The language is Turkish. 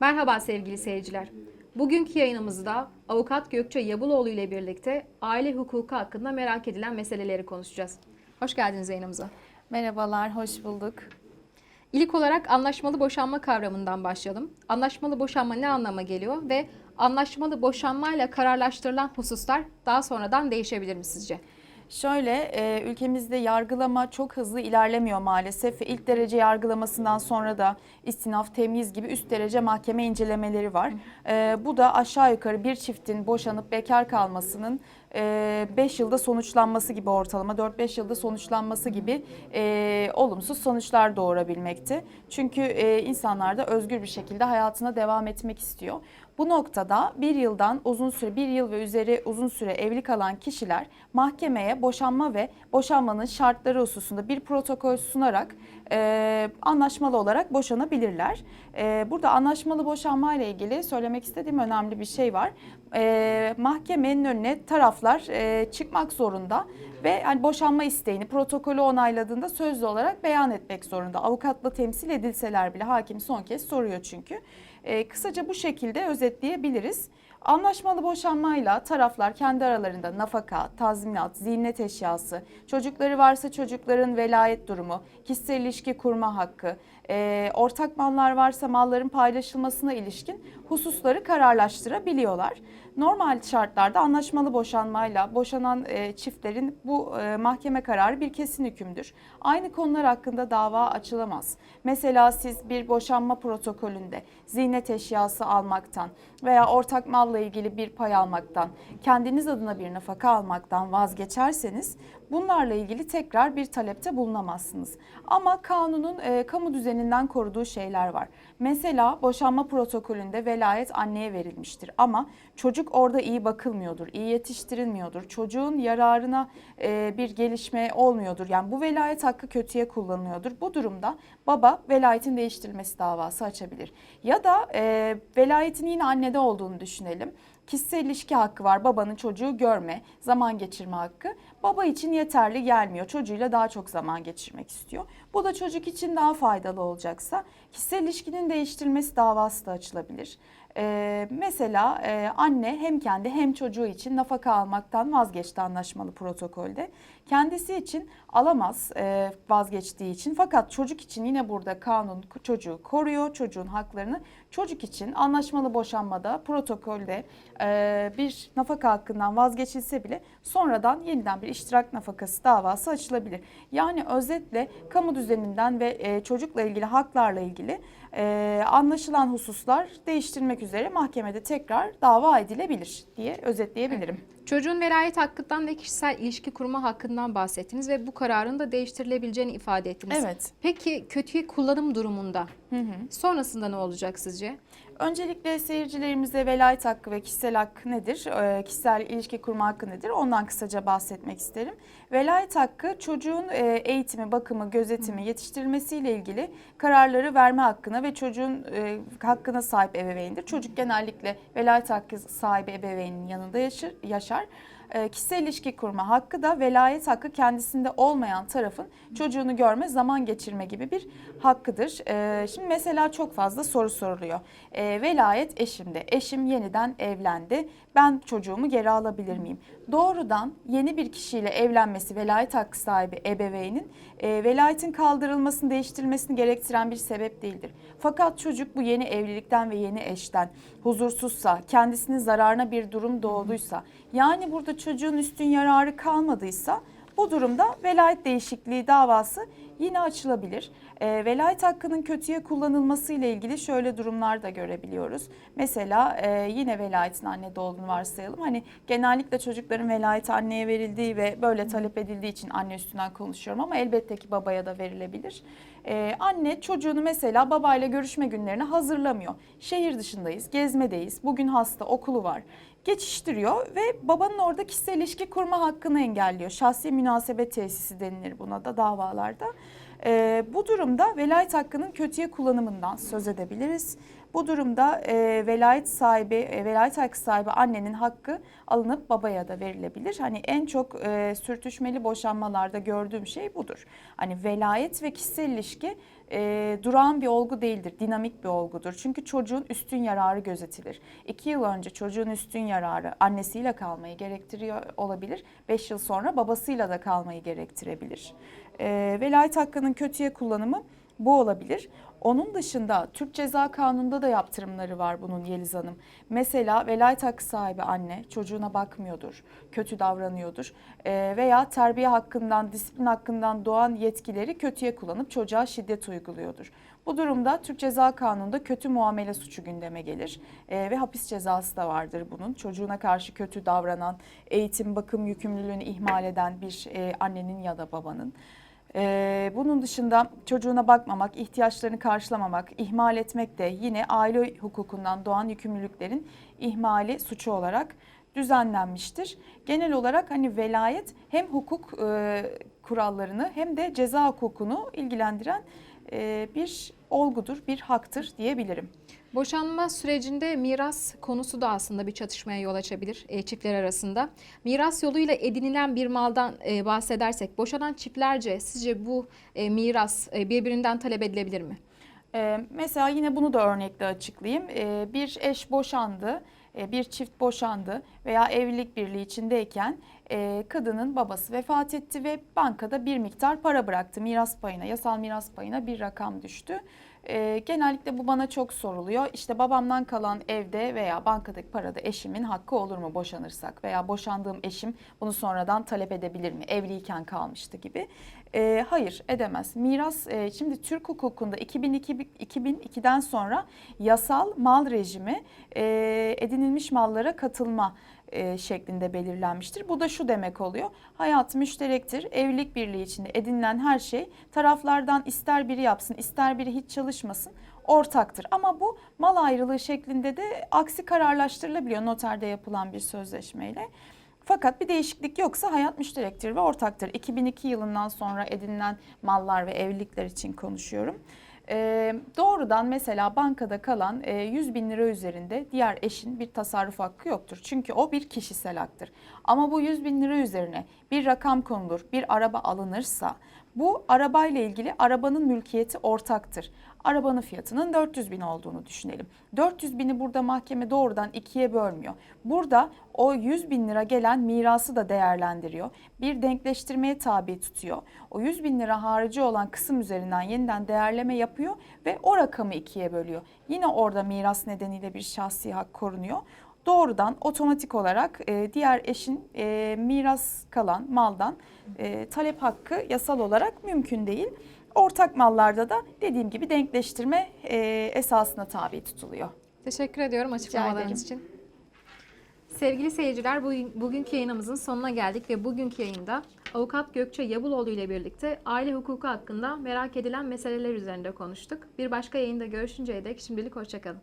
Merhaba sevgili seyirciler. Bugünkü yayınımızda avukat Gökçe Yabuloğlu ile birlikte aile hukuku hakkında merak edilen meseleleri konuşacağız. Hoş geldiniz yayınımıza. Merhabalar, hoş bulduk. İlk olarak anlaşmalı boşanma kavramından başlayalım. Anlaşmalı boşanma ne anlama geliyor ve anlaşmalı boşanmayla kararlaştırılan hususlar daha sonradan değişebilir mi sizce? Şöyle, e, ülkemizde yargılama çok hızlı ilerlemiyor maalesef ilk derece yargılamasından sonra da istinaf, temyiz gibi üst derece mahkeme incelemeleri var. E, bu da aşağı yukarı bir çiftin boşanıp bekar kalmasının 5 yılda sonuçlanması gibi ortalama 4-5 yılda sonuçlanması gibi e, olumsuz sonuçlar doğurabilmekte. Çünkü e, insanlar da özgür bir şekilde hayatına devam etmek istiyor. Bu noktada bir yıldan uzun süre, bir yıl ve üzeri uzun süre evli kalan kişiler mahkemeye boşanma ve boşanmanın şartları hususunda bir protokol sunarak e, anlaşmalı olarak boşanabilirler. E, burada anlaşmalı boşanma ile ilgili söylemek istediğim önemli bir şey var. E, mahkemenin önüne taraflar e, çıkmak zorunda ve hani boşanma isteğini protokolü onayladığında sözlü olarak beyan etmek zorunda. Avukatla temsil edilseler bile hakim son kez soruyor çünkü. E, kısaca bu şekilde özetleyebiliriz. Anlaşmalı boşanmayla taraflar kendi aralarında nafaka, tazminat, ziynet eşyası, çocukları varsa çocukların velayet durumu, kişisel ilişki kurma hakkı, e, ortak mallar varsa malların paylaşılmasına ilişkin hususları kararlaştırabiliyorlar. Normal şartlarda anlaşmalı boşanmayla boşanan e, çiftlerin bu e, mahkeme kararı bir kesin hükümdür. Aynı konular hakkında dava açılamaz. Mesela siz bir boşanma protokolünde ziynet eşyası almaktan veya ortak malla ilgili bir pay almaktan, kendiniz adına bir nafaka almaktan vazgeçerseniz bunlarla ilgili tekrar bir talepte bulunamazsınız. Ama kanunun e, kamu düzeninden koruduğu şeyler var. Mesela boşanma protokolünde velayet anneye verilmiştir ama çocuk orada iyi bakılmıyordur, iyi yetiştirilmiyordur. Çocuğun yararına e, bir gelişme olmuyordur. Yani bu velayet hakkı kötüye kullanılıyordur. Bu durumda baba velayetin değiştirilmesi davası açabilir. Ya da e, velayetin yine annede olduğunu düşünelim kişisel ilişki hakkı var. Babanın çocuğu görme, zaman geçirme hakkı. Baba için yeterli gelmiyor. Çocuğuyla daha çok zaman geçirmek istiyor. Bu da çocuk için daha faydalı olacaksa kişisel ilişkinin değiştirilmesi davası da açılabilir. Ee, mesela e, anne hem kendi hem çocuğu için nafaka almaktan vazgeçti anlaşmalı protokolde. Kendisi için alamaz e, vazgeçtiği için fakat çocuk için yine burada kanun çocuğu koruyor çocuğun haklarını. Çocuk için anlaşmalı boşanmada protokolde e, bir nafaka hakkından vazgeçilse bile sonradan yeniden bir iştirak nafakası davası açılabilir. Yani özetle kamu düzeninden ve e, çocukla ilgili haklarla ilgili e, anlaşılan hususlar değiştirmek üzere mahkemede tekrar dava edilebilir diye özetleyebilirim. Çocuğun velayet hakkından ve kişisel ilişki kurma hakkından bahsettiniz ve bu kararın da değiştirilebileceğini ifade ettiniz. Evet. Peki kötüye kullanım durumunda sonrasında ne olacak sizce? Öncelikle seyircilerimize velayet hakkı ve kişisel hak nedir? Ee, kişisel ilişki kurma hakkı nedir? Ondan kısaca bahsetmek isterim. Velayet hakkı çocuğun e, eğitimi, bakımı, gözetimi, yetiştirilmesiyle ilgili kararları verme hakkına ve çocuğun e, hakkına sahip ebeveyndir. Çocuk genellikle velayet hakkı sahibi ebeveynin yanında yaşar. yaşar. E, kişisel ilişki kurma hakkı da velayet hakkı kendisinde olmayan tarafın çocuğunu görme, zaman geçirme gibi bir hakkıdır. E, şimdi mesela çok fazla soru soruluyor. E, velayet eşimde. Eşim yeniden evlendi. Ben çocuğumu geri alabilir miyim? Doğrudan yeni bir kişiyle evlenmesi velayet hakkı sahibi ebeveynin e, velayetin kaldırılmasını, değiştirilmesini gerektiren bir sebep değildir. Fakat çocuk bu yeni evlilikten ve yeni eşten huzursuzsa, kendisinin zararına bir durum doğduysa, yani burada çocuğun üstün yararı kalmadıysa bu durumda velayet değişikliği davası yine açılabilir. E, velayet hakkının kötüye kullanılması ile ilgili şöyle durumlar da görebiliyoruz. Mesela e, yine velayetin annede olduğunu varsayalım. Hani genellikle çocukların velayeti anneye verildiği ve böyle talep edildiği için anne üstünden konuşuyorum ama elbette ki babaya da verilebilir. E, anne çocuğunu mesela babayla görüşme günlerine hazırlamıyor. Şehir dışındayız, gezmedeyiz, bugün hasta, okulu var geçiştiriyor ve babanın orada kişisel ilişki kurma hakkını engelliyor. Şahsi münasebet tesisi denilir buna da davalarda. Ee, bu durumda velayet hakkının kötüye kullanımından söz edebiliriz. Bu durumda e, velayet sahibi, e, velayet hakkı sahibi annenin hakkı alınıp babaya da verilebilir. Hani en çok e, sürtüşmeli boşanmalarda gördüğüm şey budur. Hani velayet ve kişisel ilişki e, durağan bir olgu değildir, dinamik bir olgudur. Çünkü çocuğun üstün yararı gözetilir. İki yıl önce çocuğun üstün yararı annesiyle kalmayı gerektiriyor olabilir. Beş yıl sonra babasıyla da kalmayı gerektirebilir. E, velayet hakkının kötüye kullanımı bu olabilir. Onun dışında Türk Ceza Kanunu'nda da yaptırımları var bunun Yeliz Hanım. Mesela velayet hakkı sahibi anne çocuğuna bakmıyordur, kötü davranıyordur Ee, veya terbiye hakkından, disiplin hakkından doğan yetkileri kötüye kullanıp çocuğa şiddet uyguluyordur. Bu durumda Türk Ceza Kanunu'nda kötü muamele suçu gündeme gelir Ee, ve hapis cezası da vardır bunun. Çocuğuna karşı kötü davranan, eğitim, bakım yükümlülüğünü ihmal eden bir e, annenin ya da babanın. Ee, bunun dışında çocuğuna bakmamak, ihtiyaçlarını karşılamamak, ihmal etmek de yine aile hukukundan doğan yükümlülüklerin ihmali suçu olarak düzenlenmiştir. Genel olarak hani velayet hem hukuk e, kurallarını hem de ceza hukukunu ilgilendiren bir olgudur, bir haktır diyebilirim. Boşanma sürecinde miras konusu da aslında bir çatışmaya yol açabilir e, çiftler arasında. Miras yoluyla edinilen bir maldan e, bahsedersek boşanan çiftlerce sizce bu e, miras e, birbirinden talep edilebilir mi? Ee, mesela yine bunu da örnekle açıklayayım. Ee, bir eş boşandı, e, bir çift boşandı veya evlilik birliği içindeyken e, kadının babası vefat etti ve bankada bir miktar para bıraktı. Miras payına, yasal miras payına bir rakam düştü. Ee, genellikle bu bana çok soruluyor. İşte babamdan kalan evde veya bankadaki parada eşimin hakkı olur mu boşanırsak veya boşandığım eşim bunu sonradan talep edebilir mi? Evliyken kalmıştı gibi. Ee, hayır edemez. Miras e, şimdi Türk hukukunda 2002, 2002'den sonra yasal mal rejimi e, edinilmiş mallara katılma e, şeklinde belirlenmiştir. Bu da şu demek oluyor. Hayat müşterektir. Evlilik birliği içinde edinilen her şey taraflardan ister biri yapsın ister biri hiç çalışmasın ortaktır. Ama bu mal ayrılığı şeklinde de aksi kararlaştırılabiliyor noterde yapılan bir sözleşmeyle. Fakat bir değişiklik yoksa hayat müşterektir ve ortaktır. 2002 yılından sonra edinilen mallar ve evlilikler için konuşuyorum. Ee, doğrudan mesela bankada kalan e, 100 bin lira üzerinde diğer eşin bir tasarruf hakkı yoktur. Çünkü o bir kişisel haktır. Ama bu 100 bin lira üzerine bir rakam konulur, bir araba alınırsa bu arabayla ilgili arabanın mülkiyeti ortaktır. Arabanın fiyatının 400 bin olduğunu düşünelim. 400 bini burada mahkeme doğrudan ikiye bölmüyor. Burada o 100 bin lira gelen mirası da değerlendiriyor. Bir denkleştirmeye tabi tutuyor. O 100 bin lira harici olan kısım üzerinden yeniden değerleme yapıyor ve o rakamı ikiye bölüyor. Yine orada miras nedeniyle bir şahsi hak korunuyor doğrudan otomatik olarak e, diğer eşin e, miras kalan maldan e, talep hakkı yasal olarak mümkün değil. Ortak mallarda da dediğim gibi denkleştirme e, esasına tabi tutuluyor. Teşekkür ediyorum açıklamalarınız için. Sevgili seyirciler bugün, bugünkü yayınımızın sonuna geldik ve bugünkü yayında Avukat Gökçe Yabuloğlu ile birlikte aile hukuku hakkında merak edilen meseleler üzerinde konuştuk. Bir başka yayında görüşünceye dek şimdilik hoşçakalın.